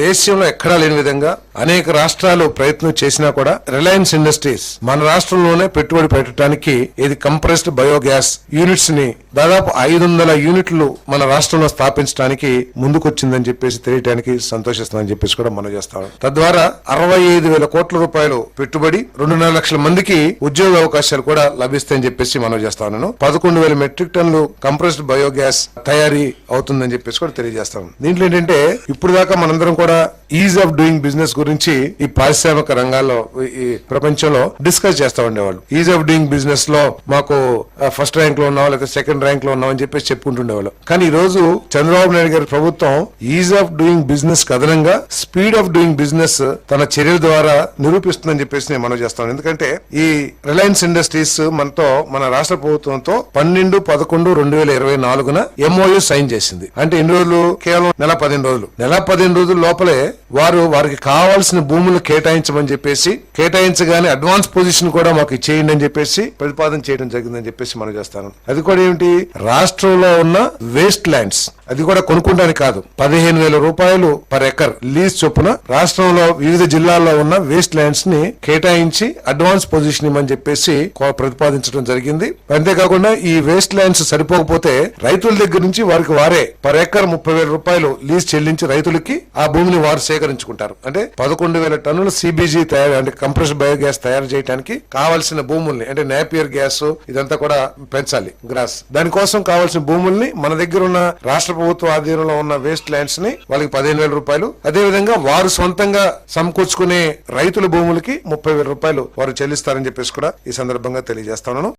దేశంలో ఎక్కడా లేని విధంగా అనేక రాష్ట్రాలు ప్రయత్నం చేసినా కూడా రిలయన్స్ ఇండస్ట్రీస్ మన రాష్ట్రంలోనే పెట్టుబడి పెట్టడానికి ఇది కంప్రెస్డ్ బయోగ్యాస్ యూనిట్స్ని దాదాపు ఐదు వందల యూనిట్లు మన రాష్ట్రంలో స్థాపించడానికి ముందుకొచ్చిందని చెప్పేసి తెలియడానికి సంతోషిస్తుందని చెప్పేసి కూడా మనం చేస్తాం తద్వారా అరవై ఐదు వేల కోట్ల రూపాయలు పెట్టుబడి రెండున్నర లక్షల మందికి ఉద్యోగ అవకాశాలు కూడా లభిస్తాయని చెప్పేసి మనం చేస్తాను పదకొండు వేల మెట్రిక్ టన్నులు కంప్రెస్డ్ బయోగ్యాస్ తయారీ అవుతుందని చెప్పేసి కూడా తెలియజేస్తాను దీంట్లో ఏంటంటే ఇప్పుడు దాకా మనందరం కూడా para ease of doing business గురించి ఈ పారిశ్రామిక రంగాల్లో ఈ- ప్రపంచంలో డిస్కస్ చేస్తా ఉండేవాళ్ళు. ఈజ్ ఆఫ్ డూయింగ్ బిజినెస్లో మాకు ఫస్ట్ ర్యాంక్లో ఉన్నాం లేదా సెకండ్ ర్యాంక్లో ఉన్నాం అని చెప్పేసి చెప్పుకుంటుండేవాళ్ళు. కానీ ఈ రోజు చంద్రబాబు నాయుడు గారి ప్రభుత్వం ఈజ్ ఆఫ్ డూయింగ్ బిజినెస్ కథనంగా స్పీడ్ ఆఫ్ డూయింగ్ బిజినెస్ తన చర్యల ద్వారా నిరూపిస్తుందని చెప్పేసి నేను మనం చేస్తాను ఎందుకంటే ఈ రిలయన్స్ ఇండస్ట్రీస్ మనతో మన రాష్ట్ర ప్రభుత్వంతో పన్నెండు పదకొండు రెండు వేల ఇరవై నాలుగున ఎంఓయూ సైన్ చేసింది. అంటే ఎన్ని రోజులు? కేవలం నెల పదిహేను రోజులు. నెల పదిహేను రోజుల లోపలే వారు వారికి కావాల్సిన భూములు కేటాయించమని చెప్పేసి కేటాయించగానే అడ్వాన్స్ పొజిషన్ కూడా మాకు ఇచ్చేయండి అని చెప్పేసి ప్రతిపాదన చేయడం జరిగిందని చెప్పేసి మనం చేస్తాను. అది కూడా ఏమిటి? రాష్ట్రంలో ఉన్న వేస్ట్ ల్యాండ్స్ అది కూడా కొనుక్కోడానికి కాదు. పదిహేను వేల రూపాయలు పర్ ఎకర్ లీజ్ చొప్పున రాష్ట్రంలో వివిధ జిల్లాల్లో ఉన్న వేస్ట్ ల్యాండ్స్ని కేటాయించి అడ్వాన్స్ పొజిషన్ ఇవ్వమని చెప్పేసి కో- ప్రతిపాదించడం జరిగింది. అంతేకాకుండా ఈ వేస్ట్ ల్యాండ్స్ సరిపోకపోతే రైతుల దగ్గర నుంచి వారికి వారే పర్ ఎకర్ ముప్పై వేల రూపాయలు లీజ్ చెల్లించి రైతులకి ఆ భూమిని వారు సేకరించుకుంటారు. అంటే పదకొండు వేల టన్నుల సిబిజీ తయారు అంటే కంప్రెస్ బయోగ్యాస్ తయారు చేయడానికి కావాల్సిన భూముల్ని అంటే నేపియర్ గ్యాస్ ఇదంతా కూడా పెంచాలి. గ్రాస్ దానికోసం కావాల్సిన భూముల్ని మన దగ్గర ఉన్న రాష్ట్ర ప్రభుత్వ ఆధీనంలో ఉన్న వేస్ట్ ల్యాండ్స్ని వాళ్ళకి పదిహేను వేల రూపాయలు. అదే విధంగా వారు సొంతంగా సమకూర్చుకునే రైతుల భూములకి ముప్పై వేల రూపాయలు వారు చెల్లిస్తారని చెప్పేసి కూడా ఈ సందర్భంగా తెలియజేస్తున్నాను